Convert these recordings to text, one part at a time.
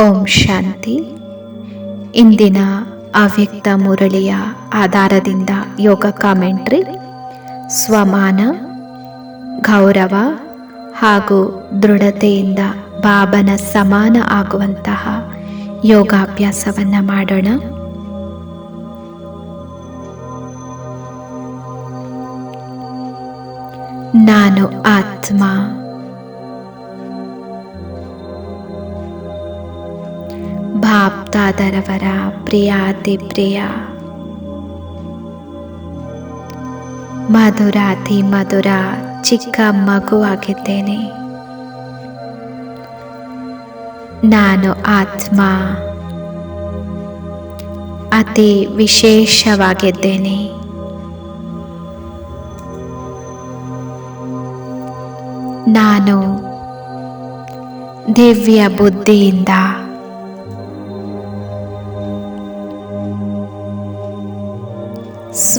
ಓಂ ಶಾಂತಿ. ಇಂದಿನ ಅವ್ಯಕ್ತ ಮುರಳಿಯ ಆಧಾರದಿಂದ ಯೋಗ ಕಾಮೆಂಟ್ರಿ, ಸ್ವಮಾನ, ಗೌರವ ಹಾಗೂ ದೃಢತೆಯಿಂದ ಬಾಬನ ಸಮಾನ ಆಗುವಂತಹ ಯೋಗಾಭ್ಯಾಸವನ್ನು ಮಾಡೋಣ. ನಾನು ಆತ್ಮ ಬಾಪ್ತಾದರವರ ಪ್ರಿಯಾತಿ ಪ್ರಿಯ. ಮಧುರಾತಿ ಮಧುರ ಚಿಕ್ಕ ಮಗುವಾಗಿದ್ದೇನೆ ನಾನು ಆತ್ಮ. ಅತಿ ವಿಶೇಷವಾಗಿದ್ದೇನೆ. ನಾನು ದಿವ್ಯ ಬುದ್ಧಿಯಿಂದ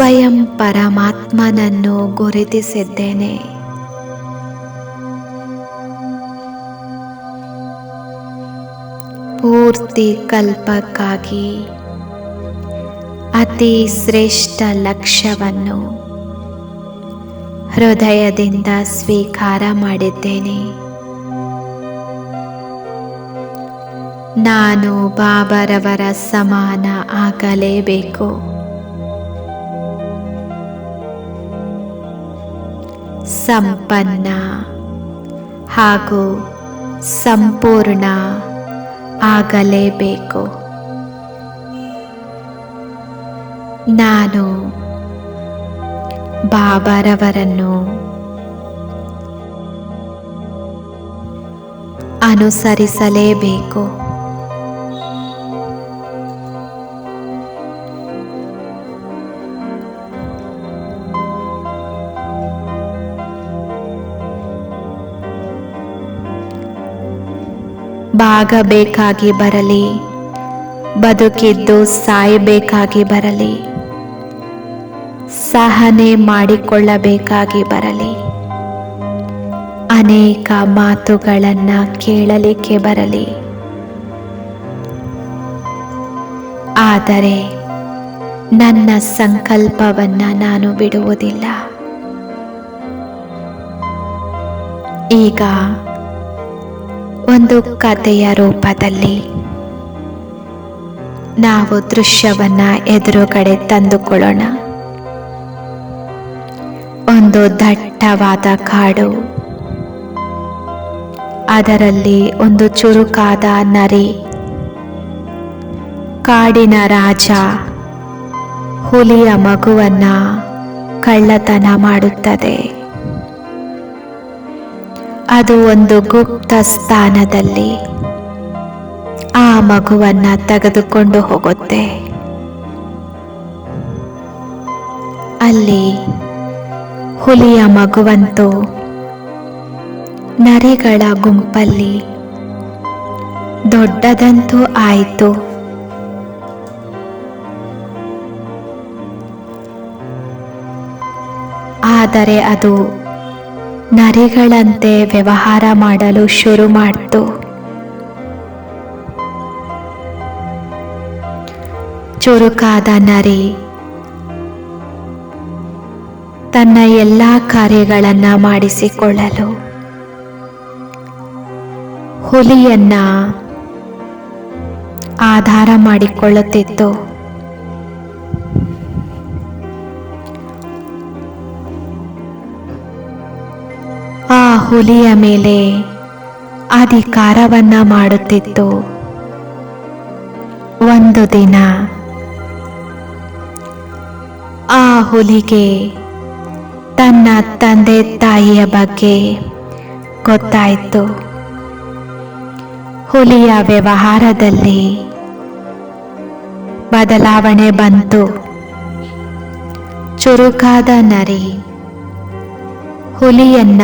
ಸ್ವಯಂ ಪರಮಾತ್ಮನನ್ನು ಗುರುತಿಸಿದ್ದೇನೆ. ಪೂರ್ತಿ ಕಲ್ಪಕ್ಕಾಗಿ ಅತಿ ಶ್ರೇಷ್ಠ ಲಕ್ಷ್ಯವನ್ನು ಹೃದಯದಿಂದ ಸ್ವೀಕಾರ ಮಾಡಿದ್ದೇನೆ. ನಾನು ಬಾಬರವರ ಸಮಾನ ಆಗಲೇಬೇಕು. ಸಂಪನ್ನ ಹಾಗೂ ಸಂಪೂರ್ಣ ಆಗಲೇಬೇಕು. ನಾನು ಬಾಬಾರವರನ್ನು ಅನುಸರಿಸಲೇಬೇಕು. ಬಾಗಬೇಕಾಗಿ ಬರಲಿ, ಬದುಕಿದ್ದು ಸಾಯಬೇಕಾಗಿ ಬರಲಿ, ಸಹನೆ ಮಾಡಿಕೊಳ್ಳಬೇಕಾಗಿ ಬರಲಿ. ಅನೇಕ ಮಾತುಗಳನ್ನು ಕೇಳಲಿಕ್ಕೆ ಬರಲಿ. ಆದರೆ ನನ್ನ ಸಂಕಲ್ಪವನ್ನು ನಾನು ಬಿಡುವುದಿಲ್ಲ. ಈಗ ಒಂದು ಕಥೆಯ ರೂಪದಲ್ಲಿ. ನಾವು ದೃಶ್ಯವನ್ನ ಎದುರುಗಡೆ ತಂದುಕೊಳ್ಳೋಣ. ಒಂದು ದಟ್ಟವಾದ ಕಾಡು. ಅದರಲ್ಲಿ ಒಂದು ಚುರುಕಾದ ನರಿ. ಕಾಡಿನ ರಾಜ ಹುಲಿಯ ಮಗುವನ್ನ ಕಳ್ಳತನ ಮಾಡುತ್ತದೆ. ಅದು ಒಂದು ಗುಪ್ತ ಸ್ಥಾನದಲ್ಲಿ. ಆ ಮಗುವನ್ನ ತೆಗೆದುಕೊಂಡು ಹೋಗುತ್ತೆ. ಅಲ್ಲಿ ಹುಲಿಯ ಮಗುವಂತೂ ನರಿಗಳ ಗುಂಪಲ್ಲಿ ದೊಡ್ಡದಂತೂ ಆಯಿತು. ಆದರೆ ಅದು ನರಿಗಳಂತೆ ವ್ಯವಹಾರ ಮಾಡಲು ಶುರು ಮಾಡ್ತು. ಚುರುಕಾದ ನರಿ ತನ್ನ ಎಲ್ಲ ಕಾರ್ಯಗಳನ್ನ ಮಾಡಿಸಿಕೊಳ್ಳಲು ಹುಲಿಯನ್ನ ಆಧಾರ ಮಾಡಿಕೊಳ್ಳುತ್ತಿತ್ತು. ಹುಲಿಯ ಮೇಲೆ ಅಧಿಕಾರವನ್ನ ಮಾಡುತ್ತಿತ್ತು. ಒಂದು ದಿನ ಆ ಹುಲಿಗೆ ತನ್ನ ತಂದೆ ತಾಯಿಯ ಬಗ್ಗೆ ಗೊತ್ತಾಯಿತು. ಹುಲಿಯ ವ್ಯವಹಾರದಲ್ಲಿ ಬದಲಾವಣೆ ಬಂತು. ಚುರುಕಾದ ನರಿ ಹುಲಿಯನ್ನ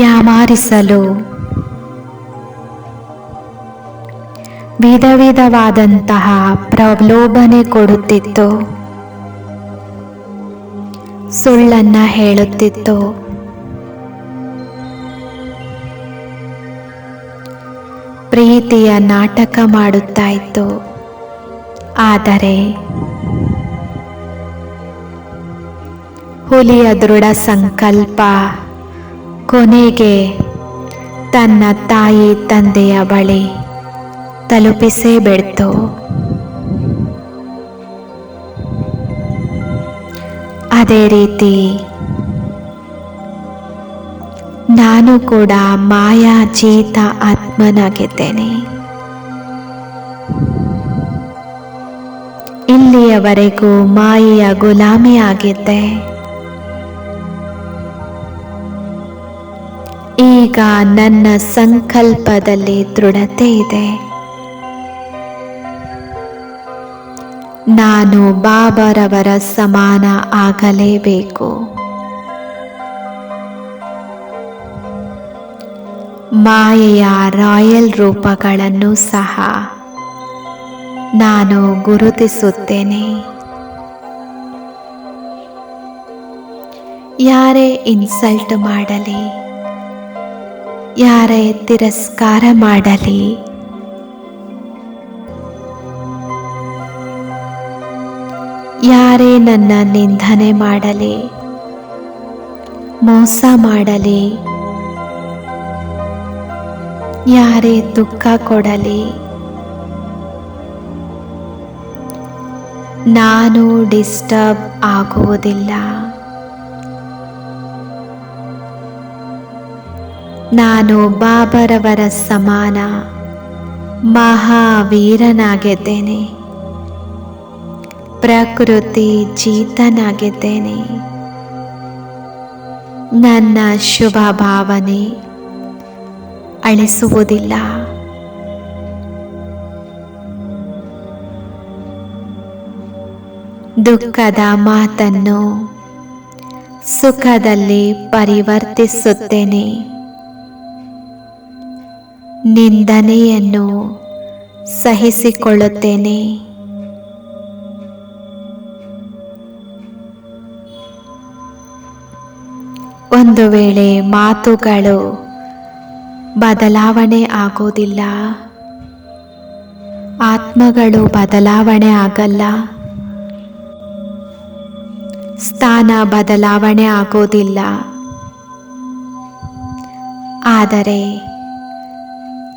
ಯಾಮಾರಿಸಲು. ವಿಧ ವಿಧವಾದಂತಹ ಪ್ರಲೋಭನೆ ಕೊಡುತ್ತಿತ್ತು. ಸುಳ್ಳನ್ನ ಹೇಳುತ್ತಿತ್ತು. ಪ್ರೀತಿಯ ನಾಟಕ ಮಾಡುತ್ತಾ ಇತ್ತು. ಆದರೆ ಹುಲಿಯ ದೃಢ ಸಂಕಲ್ಪ ಕೊನೆಗೆ ತನ್ನ ತಾಯಿ ತಂದೆಯ ಬಳಿ ತಲುಪಿಸೇ ಬಿಡ್ತು ಅದೇ ರೀತಿ ನಾನು ಕೂಡ ಮಾಯಾ ಜೀತ ಆತ್ಮನಾಗಿದ್ದೇನೆ. ಇಲ್ಲಿಯವರೆಗೂ ಮಾಯೆಯ ಗುಲಾಮಿ ಆಗಿದ್ದೆ ಈಗ ನನ್ನ ಸಂಕಲ್ಪದಲ್ಲಿ ದೃಢತೆ ಇದೆ. ನಾನು ಬಾಬರವರ ಸಮಾನ ಆಗಲೇಬೇಕು. ಮಾಯೆಯ ರಾಯಲ್ ರೂಪಗಳನ್ನು ಸಹ ನಾನು ಗುರುತಿಸುತ್ತೇನೆ. ಯಾರೇ ಇನ್ಸಲ್ಟ್ ಮಾಡಲಿ ಯಾರೇ ತಿರಸ್ಕಾರ ಮಾಡಲಿ. ಯಾರೇ ನನ್ನ ನಿಂದನೆ ಮಾಡಲಿ. ಮೋಸ ಮಾಡಲಿ. ಯಾರೇ ದುಃಖ ಕೊಡಲಿ. ನಾನು ಡಿಸ್ಟರ್ಬ್ ಆಗುವುದಿಲ್ಲ. ನಾನು ಬಾಬರವರ ಸಮಾನ ಮಹಾವೀರನಾಗಿದ್ದೇನೆ. ಪ್ರಕೃತಿ ಜೀತನಾಗಿದ್ದೇನೆ. ನನ್ನ ಶುಭ ಭಾವನೆ ಅಳಿಸುವುದಿಲ್ಲ. ದುಃಖದ ಮಾತನ್ನು ಸುಖದಲ್ಲಿ ಪರಿವರ್ತಿಸುತ್ತೇನೆ. ನಿಂದನೆಯನ್ನು ಸಹಿಸಿಕೊಳ್ಳುತ್ತೇನೆ. ಒಂದು ವೇಳೆ ಮಾತುಗಳು ಬದಲಾವಣೆ ಆಗೋದಿಲ್ಲ ಆತ್ಮಗಳು ಬದಲಾವಣೆ ಆಗಲ್ಲ ಸ್ಥಾನ ಬದಲಾವಣೆ ಆಗೋದಿಲ್ಲ ಆದರೆ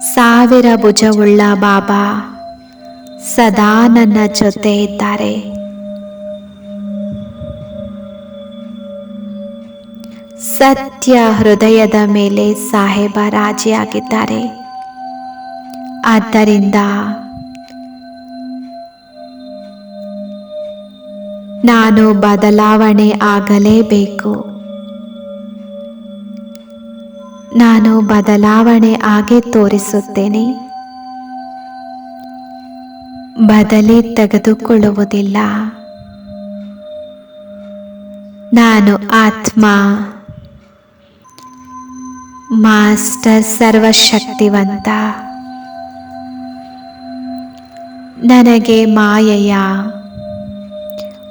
ಸಾವಿರ ಭುಜವುಳ್ಳ ಬಾಬಾ, ಸದಾ ನನ್ನ ಜೊತೆ ಇದ್ದಾರೆ. ಸತ್ಯ ಹೃದಯದ ಮೇಲೆ ಸಾಹೇಬ ರಾಜಿಯಾಗಿದ್ದಾರೆ. ಆದ್ದರಿಂದ ನಾನು ಬದಲಾವಣೆ ಆಗಲೇಬೇಕು. ನಾನು ಬದಲಾವಣೆ ಆಗಿ ತೋರಿಸುತ್ತೇನೆ. ಬದಲಿ ತೆಗೆದುಕೊಳ್ಳುವುದಿಲ್ಲ. ನಾನು ಆತ್ಮ, ಮಾಸ್ಟರ್ ಸರ್ವಶಕ್ತಿವಂತ. ನನಗೆ ಮಾಯೆಯ,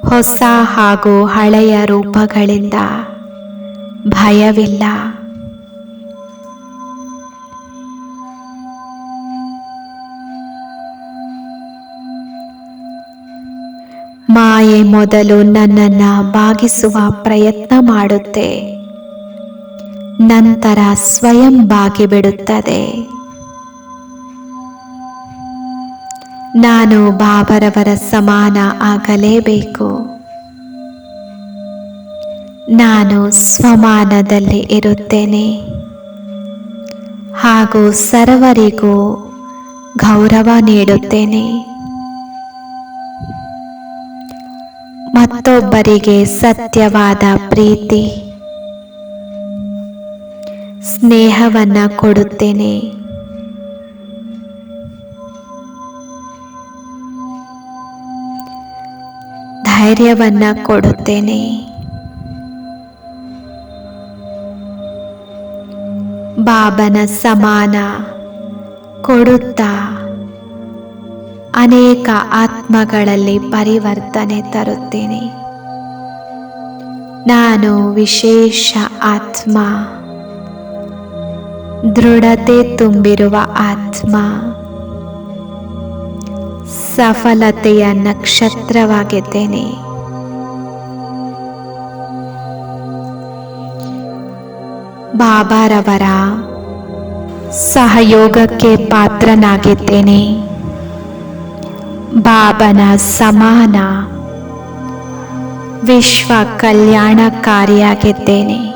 ಹೊಸ ಹಾಗೂ ಹಳೆಯ ರೂಪಗಳಿಂದ ಭಯವಿಲ್ಲ. ಮೊದಲು ನನ್ನನ್ನು ಬಾಗಿಸುವ ಪ್ರಯತ್ನ ಮಾಡುತ್ತೆ. ನಂತರ ಸ್ವಯಂ ಬಾಗಿಬಿಡುತ್ತದೆ ನಾನು ಬಾಬರವರ ಸಮಾನ ಆಗಲೇಬೇಕು. ನಾನು ಸ್ವಮಾನದಲ್ಲಿ ಇರುತ್ತೇನೆ. ಹಾಗೂ ಸರ್ವರಿಗೂ ಗೌರವ ನೀಡುತ್ತೇನೆ. ಮತ್ತೊಬ್ಬರಿಗೆ ಸತ್ಯವಾದ ಪ್ರೀತಿ. ಸ್ನೇಹವನ್ನ ಕೊಡುತ್ತೇನೆ. ಧೈರ್ಯವನ್ನ ಕೊಡುತ್ತೇನೆ. ಬಾಬನ ಸಮಾನ ಕೊಡುತ್ತಾ ಅನೇಕ ಆತ್ಮಗಳಲ್ಲಿ ಪರಿವರ್ತನೆ ತರುತ್ತೇನೆ. ನಾನು ವಿಶೇಷ ಆತ್ಮ. ದೃಢತೆ ತುಂಬಿರುವ ಆತ್ಮ. ಸಫಲತೆಯ ನಕ್ಷತ್ರವಾಗಿದ್ದೇನೆ. ಬಾಬಾರವರ ಸಹಯೋಗಕ್ಕೆ ಪಾತ್ರನಾಗಿದ್ದೇನೆ. ಬಾಬನ ಸಮಾನ. ವಿಶ್ವ ಕಲ್ಯಾಣಕಾರಿಯಾಗಿದ್ದೇನೆ.